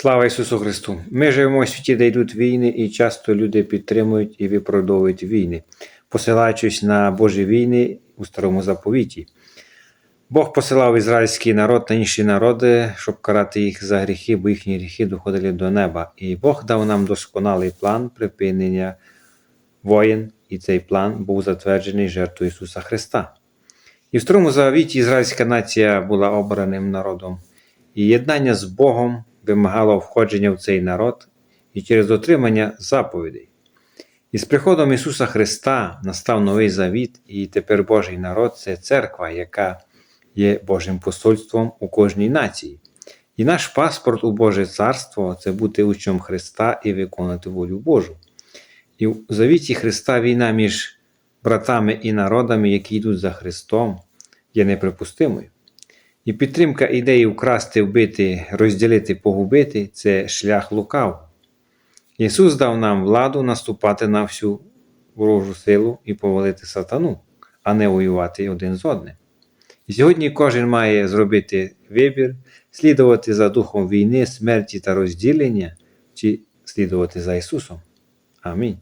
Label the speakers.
Speaker 1: Слава Ісусу Христу! Ми живемо у світі, де йдуть війни, і часто люди підтримують і виправдовують війни, посилаючись на Божі війни у старому заповіті. Бог посилав ізраїльський народ на інші народи, щоб карати їх за гріхи, бо їхні гріхи доходили до неба. І Бог дав нам досконалий план припинення воєн, і цей план був затверджений жертвою Ісуса Христа. І в старому завіті ізраїльська нація була обраним народом, і єднання з Богом вимагало входження в цей народ і через отримання заповідей. І з приходом Ісуса Христа настав новий завіт, і тепер Божий народ це церква, яка є Божим посольством у кожній нації. І наш паспорт у Боже Царство це бути учнем Христа і виконувати волю Божу. І в завіті Христа війна між братами і народами, які йдуть за Христом, є неприпустимою. І підтримка ідеї вкрасти, вбити, розділити, погубити це шлях лукав. Ісус дав нам владу наступати на всю ворожу силу і повалити сатану, а не воювати один з одним. І сьогодні кожен має зробити вибір, слідувати за духом війни, смерті та розділення, чи слідувати за Ісусом. Амінь.